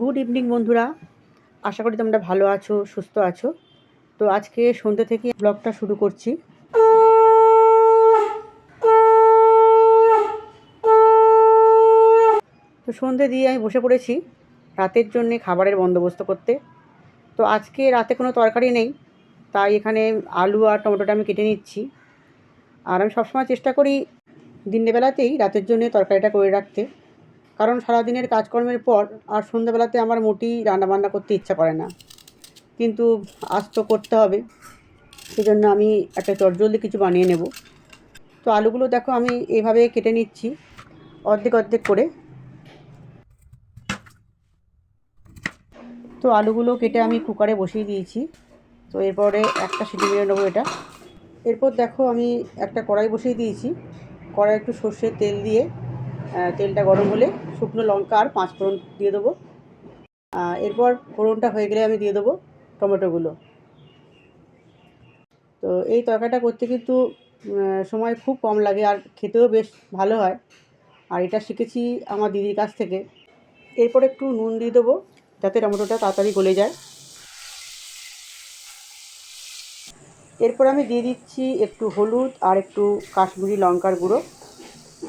Good evening বন্ধুরা। আশা করি তোমরা ভালো আছো, সুস্থ আছো। তো আজকে সন্ধ্যে থেকে ব্লগটা শুরু করছি। তো সন্ধ্যে দিয়ে আমি বসে পড়েছি রাতের জন্যে খাবারের বন্দোবস্ত করতে। তো আজকে রাতে কোনো তরকারি নেই, তাই এখানে আলু আর টমেটোটা আমি কেটে নিচ্ছি। আর আমি সবসময় চেষ্টা করি দিনের বেলাতেই রাতের জন্য তরকারিটা করে রাখতে। কারণ সারাদিনের কাজকর্মের পর আর সন্ধ্যাবেলাতে আমার মোটেই রান্নাবান্না করতে ইচ্ছা করে না। কিন্তু আজ তো করতে হবে, সেজন্য আমি একটা চটজলদি কিছু বানিয়ে নেব। তো আলুগুলো দেখো আমি এইভাবে কেটে নিচ্ছি, অর্ধেক অর্ধেক করে। তো আলুগুলো কেটে আমি কুকারে বসিয়ে দিয়েছি। তো এরপরে একটা সিটি মেরে নেব এটা। এরপর দেখো আমি একটা কড়াই বসিয়ে দিয়েছি। কড়াই একটু সর্ষের তেল দিয়ে তেলটা গরম হলে শুকনো লঙ্কা আর পাঁচ ফোড়ন দিয়ে দেবো। এরপর ফোড়নটা হয়ে গেলে আমি দিয়ে দেবো টমেটোগুলো। তো এই তরকারিটা করতে কিন্তু সময় খুব কম লাগে আর খেতেও বেশ ভালো হয়। আর এটা শিখেছি আমার দিদির কাছ থেকে। এরপর একটু নুন দিয়ে দেবো যাতে টমেটোটা তাড়াতাড়ি গলে যায়। এরপর আমি দিয়ে দিচ্ছি একটু হলুদ আর একটু কাশ্মীরি লঙ্কার গুঁড়ো।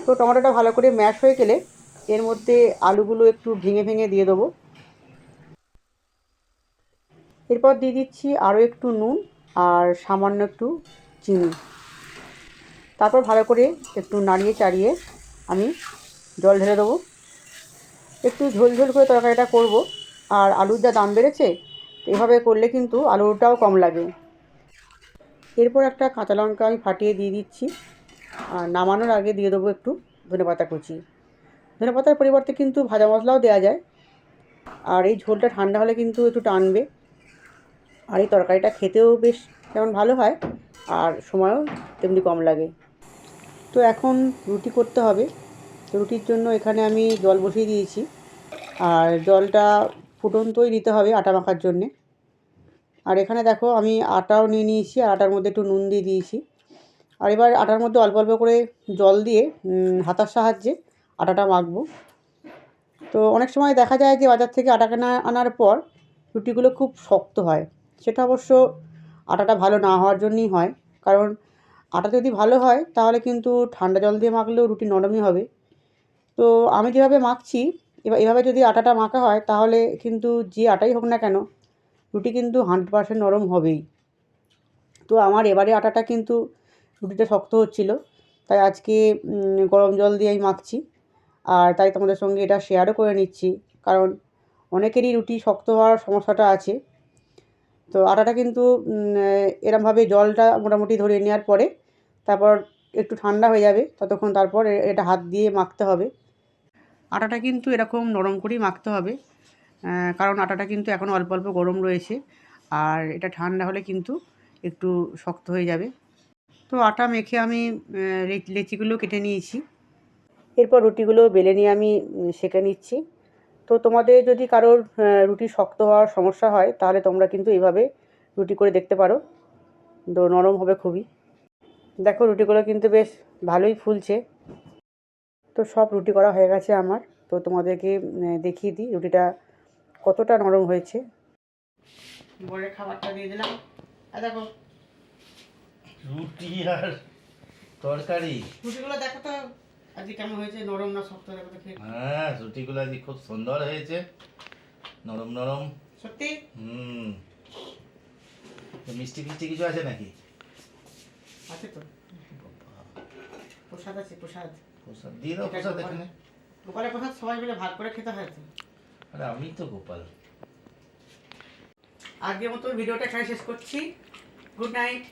তো টমেটোটা ভালো করে ম্যাশ হয়ে গেলে এর মধ্যে আলুগুলো একটু ভেঙে ভেঙে দিয়ে দেবো। এরপর দিয়ে দিচ্ছি আরও একটু নুন আর সামান্য একটু চিনি। তারপর ভালো করে একটু নাড়িয়ে চাড়িয়ে আমি জল ঢেলে দেবো। একটু ঝোল ঝোল করে তরকারিটা করব আর আলুর যা দাম বেড়েছে, এভাবে করলে কিন্তু আলুটাও কম লাগে। এরপর একটা কাঁচা লঙ্কা আমি ফাটিয়ে দিয়ে দিচ্ছি। আর নামানোর আগে দিয়ে দেবো একটু ধনেপাতা কুচি। ধনেপাতার পরিবর্তে কিন্তু ভাজা মশলাও দেওয়া যায়। আর এই ঝোলটা ঠান্ডা হলে কিন্তু একটু টানবে। আর এই তরকারিটা খেতেও বেশ যেমন ভালো হয়, আর সময়ও তেমনি কম লাগে। তো এখন রুটি করতে হবে। তো রুটির জন্য এখানে আমি জল বসিয়ে দিয়েছি। আর জলটা ফুটন্তই দিতে হবে আটা মাখার জন্যে। আর এখানে দেখো আমি আটাও নিয়ে নিয়েছি, আর আটার মধ্যে একটু নুন দিয়ে দিয়েছি। আর এবার আটার মধ্যে অল্প অল্প করে জল দিয়ে হাতার সাহায্যে আটাটা মাখবো। তো অনেক সময় দেখা যায় যে বাজার থেকে আটা কেনা, আনার পর রুটিগুলো খুব শক্ত হয়। সেটা অবশ্য আটাটা ভালো না হওয়ার জন্যই হয়। কারণ আটা যদি ভালো হয়, তাহলে কিন্তু ঠান্ডা জল দিয়ে মাখলেও রুটি নরমই হবে। তো আমি যেভাবে মাখছি এবার এভাবে যদি আটাটা মাখা হয়, তাহলে কিন্তু যে আটাই হোক না কেন, রুটি কিন্তু হান্ড্রেড পার্সেন্ট নরম হবেই। তো আমার এবারে আটাটা কিন্তু রুটিটা শক্ত হচ্ছিল, তাই আজকে গরম জল দিয়ে আমি মাখছি। আর তাই তোমাদের সঙ্গে এটা শেয়ারও করে নিচ্ছি, কারণ অনেকেরই রুটি শক্ত হওয়ার সমস্যাটা আছে। তো আটাটা কিন্তু এরমভাবে জলটা মোটামুটি ধরে নেওয়ার পরে তারপর একটু ঠান্ডা হয়ে যাবে, ততক্ষণ তারপর এটা হাত দিয়ে মাখতে হবে। আটাটা কিন্তু এরকম নরম করেই মাখতে হবে কারণ আটাটা কিন্তু এখন অল্প অল্প গরম রয়েছে, আর এটা ঠান্ডা হলে কিন্তু একটু শক্ত হয়ে যাবে। তো আটা মেখে আমি লেচিগুলো কেটে নিয়েছি। এরপর রুটিগুলো বেলে নিয়ে আমি সেঁকে নিচ্ছি। তো তোমাদের যদি কারোর রুটি শক্ত হওয়ার সমস্যা হয় তাহলে তোমরা কিন্তু এইভাবে রুটি করে দেখতে পারো। তো নরম হবে খুবই। দেখো রুটিগুলো কিন্তু বেশ ভালোই ফুলছে। তো সব রুটি করা হয়ে গেছে আমার। তো তোমাদেরকে দেখিয়ে দিই রুটিটা কতটা নরম হয়েছে। বরের খাবারটা দিয়ে দিলাম। দেখো রুটি আর তরকারি। রুটিগুলো দেখো তো আজকে কেমন হয়েছে নরম না শক্ত দেখো তো হ্যাঁ রুটিগুলো আজ খুব সুন্দর হয়েছে। নরম নরম। সত্যি? হুম। মিষ্টি ফিষ্টি কিছু আছে নাকি? আছে তো। প্রসাদ আছে প্রসাদ। প্রসাদ দিয়ে দাও প্রসাদ এখানে। গোপালের প্রসাদ সবাই মিলে ভাগ করে খেতে হয় আরে আমি তো গোপাল। আজকের মতো ভিডিওটা এখানে শেষ করছি। Good night.